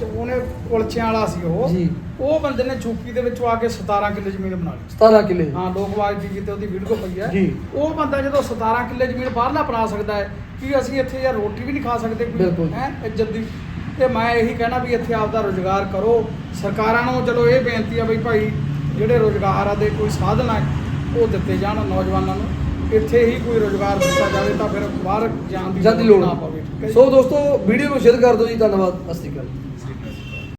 ਚ- ਉਹਨੇ ਕੁਲਚਿਆਂ ਵਾਲਾ ਸੀ ਉਹ। ਜੀ। ਉਹ ਬੰਦੇ ਨੇ ਯੂਪੀ ਦੇ ਵਿੱਚੋਂ ਆ ਕੇ 17 ਕਿੱਲੇ ਜ਼ਮੀਨ ਬਣਾ ਲਈ। 17 ਕਿੱਲੇ। ਹਾਂ ਲੋਕਵਾਜ ਟੀਵੀ ਤੇ ਉਹਦੀ ਵੀਡੀਓ ਪਈ ਹੈ। ਜੀ। ਉਹ ਬੰਦਾ ਜਦੋਂ 17 ਕਿੱਲੇ ਜ਼ਮੀਨ ਬਾਹਰਲਾ ਬਣਾ ਸਕਦਾ ਹੈ ਕਿ ਅਸੀਂ ਇੱਥੇ ਯਾਰ ਰੋਟੀ ਵੀ ਨਹੀਂ ਖਾ ਸਕਦੇ ਬਿਲਕੁਲ। ਹੈ ਇੱਜ਼ਤ ਦੀ ਤੇ ਮੈਂ ਇਹੀ ਕਹਿਣਾ ਵੀ ਇੱਥੇ ਆਪਦਾ ਰੋਜ਼ਗਾਰ ਕਰੋ। ਸਰਕਾਰਾਂ ਨੂੰ ਚਲੋ ਇਹ ਬੇਨਤੀ ਆ ਬਈ ਭਾਈ ਜਿਹੜੇ ਰੋਜ਼ਗਾਰ ਆ ਦੇ ਕੋਈ ਸਾਧਨ ਆ ਉਹ ਦਿੱਤੇ ਜਾਣ ਨੌਜਵਾਨਾਂ ਨੂੰ। ਇੱਥੇ ਹੀ ਕੋਈ ਰੋਜ਼ਗਾਰ ਦਿੱਤਾ ਜਾਵੇ ਤਾਂ ਫਿਰ ਬਾਹਰ ਜਾਣ ਦੀ ਜਦ ਦੀ ਲੋੜ ਨਾ ਪਵੇ? ਸੋ ਦੋਸਤੋ ਵੀਡੀਓ ਨੂੰ ਸ਼ੇਅਰ ਕਰ ਦਿਓ ਜੀ। ਧੰਨਵਾਦ। ਅਕਾਲ।